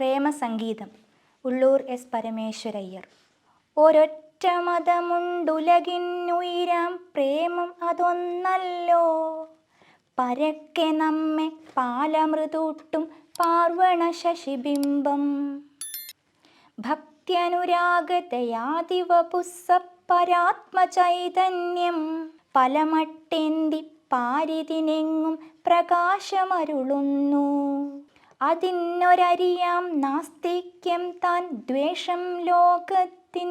പ്രേമസംഗീതം. Ulloor S Parameswara Iyer. ഒരൊറ്റ മതമുണ്ടുലകിന്നുയിരാം പ്രേമം അതൊന്നല്ലോ. പരക്കെ നമ്മെ പാലമൃതൂട്ടും പാർവണ ശശിബിംബം. ഭക്തിയനുരാഗതയാദിവപുസ്സപ്പരാത്മചൈതന്യം പലമട്ടെന്തി പാരിതിനെങ്ങും പ്രകാശമരുളുന്നു. അതിനൊരറിയാം നാസ്തിക്യം താൻ ദ്വേഷം ലോകത്തിൻ.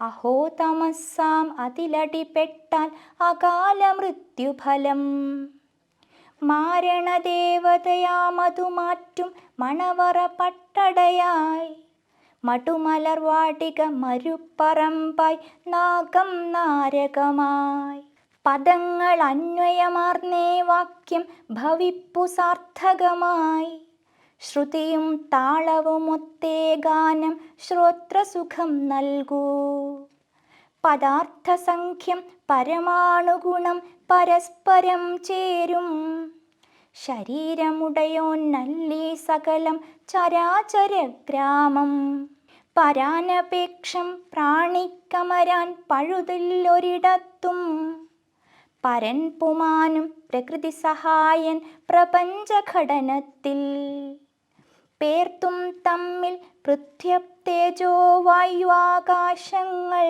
അഹോ തമസ്സാം അതിലടിപ്പെട്ടാൽ അകാല മൃത്യുഫലം മാരണദേവതയാമതു മാറ്റും മണവറ പട്ടടയായി. മടുമലർവാടിക മരുപ്പറമ്പായി നാഗം നാരകമായി. പദങ്ങൾ അന്വയമാർന്നേ വാക്യം ഭവിപ്പു സാർത്ഥകമായി. ശ്രുതിയും താളവുമൊത്തേ ഗാനം ശ്രോത്രസുഖം നൽകൂ. പദാർത്ഥസംഖ്യം പരമാണുഗുണം പരസ്പരം ചേരും. ശരീരമുടയോൻ നല്ലീ സകലം ചരാചര ഗ്രാമം പരാനപേക്ഷം പ്രാണിക്കമരാൻ പഴുതില്ലൊരിടത്തും പരൻ പുമാനും പ്രകൃതി സഹായൻ പ്രപഞ്ചഘടനത്തിൽ. പേർത്തും തമ്മിൽ പൃഥ്വത്തേജോ വായുവാകാശങ്ങൾ.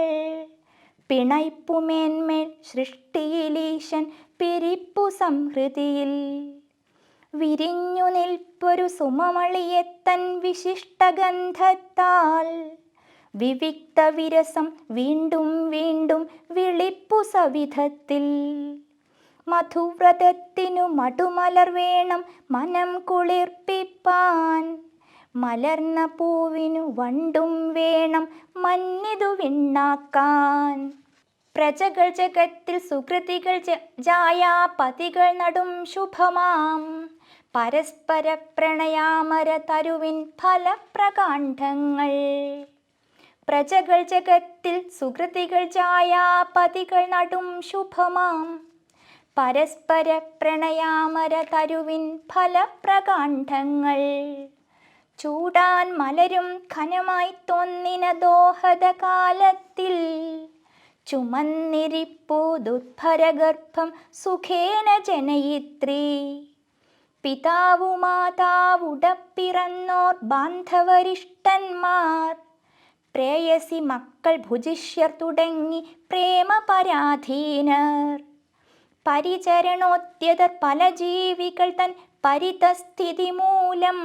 പിണൈപ്പുമേന്മേൽ സൃഷ്ടിയിലീശൻ പിരിപ്പു സംഹൃതിയിൽ. വിരിഞ്ഞു നിൽപ്പൊരു സുമമളിയെത്തൻ വിശിഷ്ടഗന്ധത്താൽ. വിവിക്ത വിരസം വീണ്ടും വീണ്ടും വിളിപ്പു സവിധത്തിൽ. മധുവ്രതത്തിനു മടുമലർ വേണം മനം കുളിർപ്പിപ്പാൻ. മലർന്ന പൂവിനു വണ്ടും വേണം മഞ്ഞിതു വിണ്ണാക്കാൻ. പ്രജകൾ ജഗത്തിൽ സുകൃതികൾ ജായാപതികൾ നടും ശുഭമാം. പരസ്പര പ്രണയാമര തരുവിൻ ഫലപ്രകാണ്ഡങ്ങൾ. പ്രജകൾ ജഗത്തിൽ ചായാ പതികൾ നടും ശുഭമാം. പരസ്പര പ്രണയാമര തരുവിൻ ഫലപ്രകാണ്ഡങ്ങൾ. ചൂടാൻ മലരും ഖനമായി തോന്നിന ദോഹത കാലത്തിൽ ചുമന്നിരിപ്പു ദുർഭരഗർഭം സുഖേന ജനയിത്രി. പിതാവു മാതാവുടപ്പിറന്നോർ ബാന്ധവരിഷ്ടന്മാർ. പ്രേയസി മക്കൾ ഭുജിഷ്യർ തുടങ്ങി പ്രേമപരാധീനർ. പരിചരണോദ്യതർ പല ജീവികൾ തൻ പരിതസ്ഥിതി മൂലം.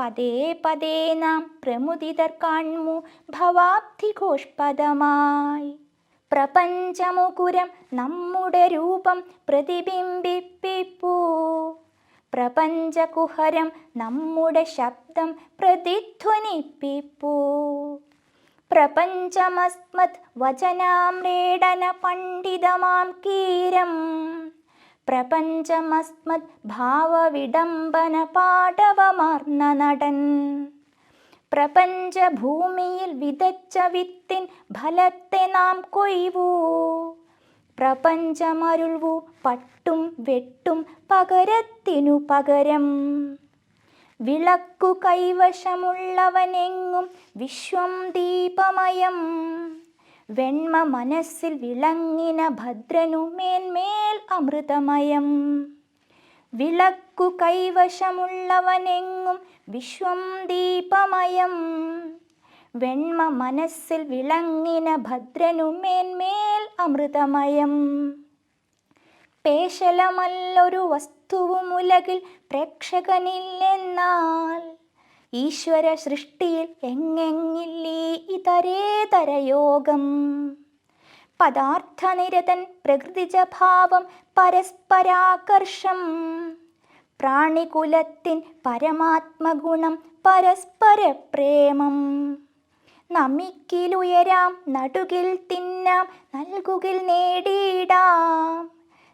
പതേ പതേ നാം പ്രമുദിതർ കാൺമു ഭവാബ്ധിഘോഷ്പദമായി. പ്രപഞ്ചമുകുരം നമ്മുടെ രൂപം പ്രതിബിംബിപ്പിപ്പൂ. പ്രപഞ്ചകുഹരം നമ്മുടെ ശബ്ദം പ്രതിധ്വനിപ്പിപ്പൂ. പ്രപഞ്ചമസ്മത് വചനാമ്രേടന പണ്ഡിതമാം കീരം. പ്രപഞ്ചമസ്മത് ഭാവവിഡംബന പാടവമാർന്ന നടൻ. പ്രപഞ്ചഭൂമിയിൽ വിതച്ച വിത്തിൻ ഫലത്തെ നാം കൊയ്വൂ. പ്രപഞ്ചമരുൾവു പട്ടും വെട്ടും പകരത്തിനു പകരം. വിളക്കു കൈവശമുള്ളവനെങ്ങും വിശ്വം ദീപമയം. വെണ്മ മനസ്സിൽ വിളങ്ങിന ഭദ്രനു മേന്മേൽ അമൃതമയം. വിളക്കു കൈവശമുള്ളവനെങ്ങും വിശ്വം ദീപമയം. വെണ്മ മനസ്സിൽ വിളങ്ങിന ഭദ്രനുമേന്മേൽ അമൃതമയം. പേശലമല്ലൊരു വസ്തുവും ഉലകിൽ പ്രേക്ഷകനില്ലെന്നാൽ ഈശ്വര സൃഷ്ടിയിൽ എങ്ങെങ്ങില്ലീ ഇതരേതരയോഗം പദാർത്ഥനിരതൻ പ്രകൃതിജഭാവം പരസ്പരാകർഷം. പ്രാണികുലത്തിൻ പരമാത്മഗുണം പരസ്പര പ്രേമം നമിക്കിലുയരാം നടുകിൽ തിന്നാം നൽകുകിൽ നേടിയിടാം.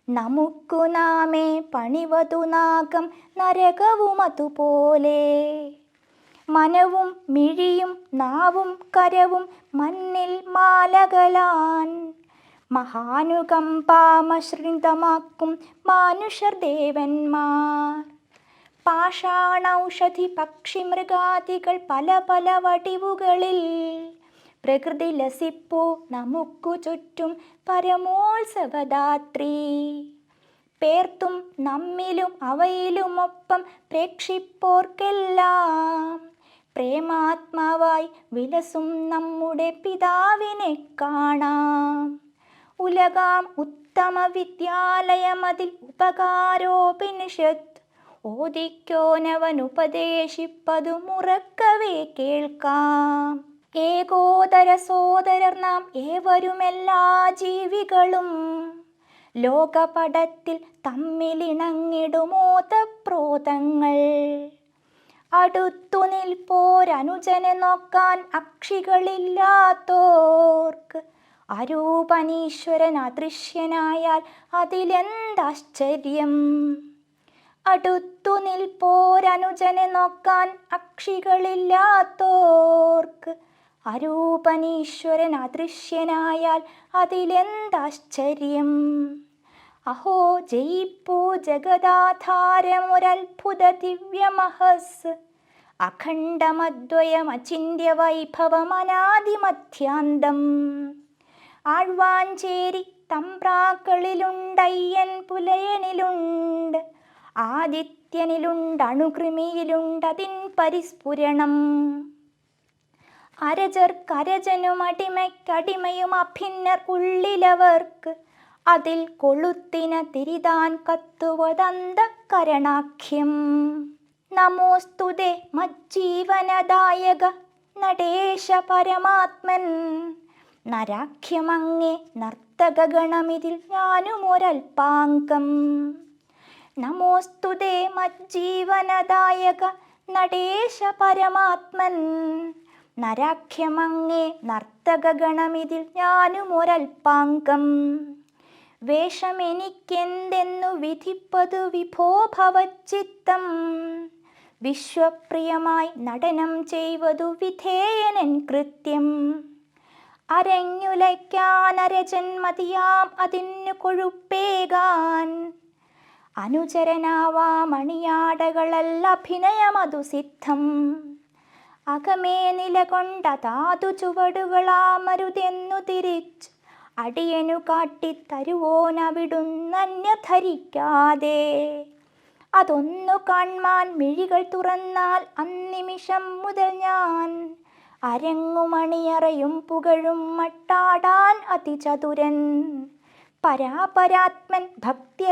നമുക്കു നാമേ പണിവതു നാഗം നരകവും അതുപോലെ. മനവും മിഴിയും നാവും കരവും മണ്ണിൽ മാലകളാൻ. മഹാനുകമ്പാമശ്രിതമാക്കും മാനുഷർ ദേവന്മാർ. പാഷാണൌഷധി പക്ഷി മൃഗാദികൾ പല പല വടിവുകളിൽ. പ്രകൃതി ലസിപ്പോ നമുക്കു ചുറ്റും പരമോത്സവദാത്രി. പേർത്തും നമ്മിലും അവയിലുമൊപ്പം പ്രേക്ഷിപ്പോർക്കെല്ലാം. പ്രേമാത്മാവായി വിലസും നമ്മുടെ പിതാവിനെ കാണാം. ഉലകാം ഉത്തമ വിദ്യാലയമതിൽ ഉപകാരോപനിഷത്ത് ഓദിക്കോനവൻ ഉപദേശിപ്പതു മുറക്കവേ കേൾക്കാം. ഏകോദര സോദരർ നാം ഏവരുമെല്ലാ ജീവികളും. ലോകപടത്തിൽ തമ്മിലിണങ്ങിടുമോതപ്രോതങ്ങൾ അടുത്തു നിൽപ്പോരനുജനെ നോക്കാൻ അക്ഷികളില്ലാത്തോർക്ക്. അരൂപനീശ്വരൻ അദൃശ്യനായാൽ അതിലെന്താശ്ചര്യം? അടുത്തു നിൽപ്പോരനുജനെ നോക്കാൻ അക്ഷികളില്ലാത്തോർക്ക്. അരൂപനീശ്വരൻ അദൃശ്യനായാൽ അതിലെന്താശ്ചര്യം? അഹോ ജയിപ്പൂ ജഗദാധാരമൊരത്ഭുത ദിവ്യമഹസ് അഖണ്ഡമദ്വയമചിന്യ വൈഭവമനാദിമധ്യാന്തം ആഴ്വാഞ്ചേരി തമ്പ്രാക്കളിലുണ്ടയ്യൻ പുലയനിലുണ്ട്. ആദിത്യനിലുണ്ട് അണുകൃമിയിലുണ്ടതിൻ പരിസ്ഫുരണം അരജർക്കരജനും അടിമയ്ക്കടിമയും അഭിന്നർ ഉള്ളിലവർക്ക് അതിൽ കൊളുത്തിന തിരിതാൻ കത്തുവതന്തകരണാഖ്യം നമോസ്തുതേ മജ്ജീവനദായക നടേശ പരമാത്മൻ. നരാഖ്യമങ്ങേ നർത്തകഗണമിതിൽ ഞാനും ഒരൽപാങ്കം നമോസ്തുതേ മജ്ജീവനദായക നടേശ പരമാത്മൻ. നരാഖ്യമങ്ങേ നർത്തകഗണമിതിൽ ഞാനും ഒരൽപാങ്കം വേഷമെനിക്കെന്തെന്നു വിധിപ്പതു വിഭോ ഭവച്ചിത്തം വിശ്വപ്രിയമായി നടനം ചെയ്വതു വിധേയനൻ കൃത്യം. അരഞ്ഞുലയ്ക്കാനരജന്മതിയാം അരജന്മതിയാം അതിനു അനുചരനാവാമണിയാടകളല്ല അഭിനയമതു സിദ്ധം. അകമേ നിലകൊണ്ട താതു ചുവടുകളാമരുതെന്നു തിരിച്ച് അടിയനു കാട്ടിത്തരുവോനവിടുന്നന്യ ധരിക്കാതെ അതൊന്നു കാൺമാൻ മിഴികൾ തുറന്നാൽ അന്നിമിഷം മുതൽ ഞാൻ അരങ്ങുമണിയറയും പുകഴും മട്ടാടാൻ അതിചതുരൻ. പരാപരാത്മൻ ഭക്തി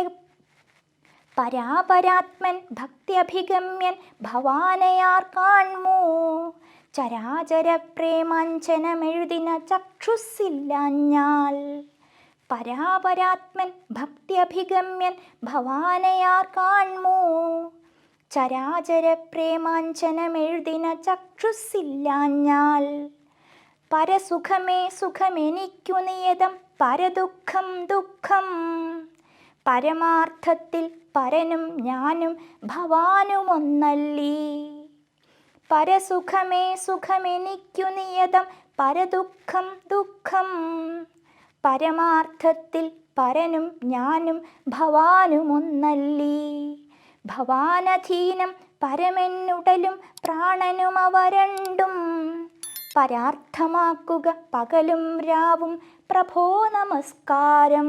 പരാപരാത്മൻ ഭക്തിയഭിഗമ്യൻ ഭവാനയാർ കാൺമോ ചരാചര പ്രേമാഞ്ചനമെഴുതിന ചക്ഷുസ്സില്ലാഞ്ഞാൽ. പരാപരാത്മൻ ഭക്തിയഭിഗമ്യൻ ഭവാനയാർ കാൺമോ ചരാചര പ്രേമാഞ്ചനമെഴുതിന ചക്ഷുസ്സില്ലാഞ്ഞാൽ. പരസുഖമേ സുഖമെനിക്കു നിയതം പരദുഃഖം ദുഃഖം. പരമാർത്ഥത്തിൽ പരനും ഞാനും ഭവാനും ഒന്നല്ലേ പരസുഖമേ സുഖമെനിക്കു നിയതം പരദുഃഖം ദുഃഖം. പരമാർത്ഥത്തിൽ പരനും ഞാനും ഭവാനും ഒന്നല്ലേ ഭവാനധീനം പരമെന്നുടലും പ്രാണനും അവ രണ്ടും പരാർത്ഥമാക്കുക പകലും രാവും പ്രഭോ നമസ്കാരം.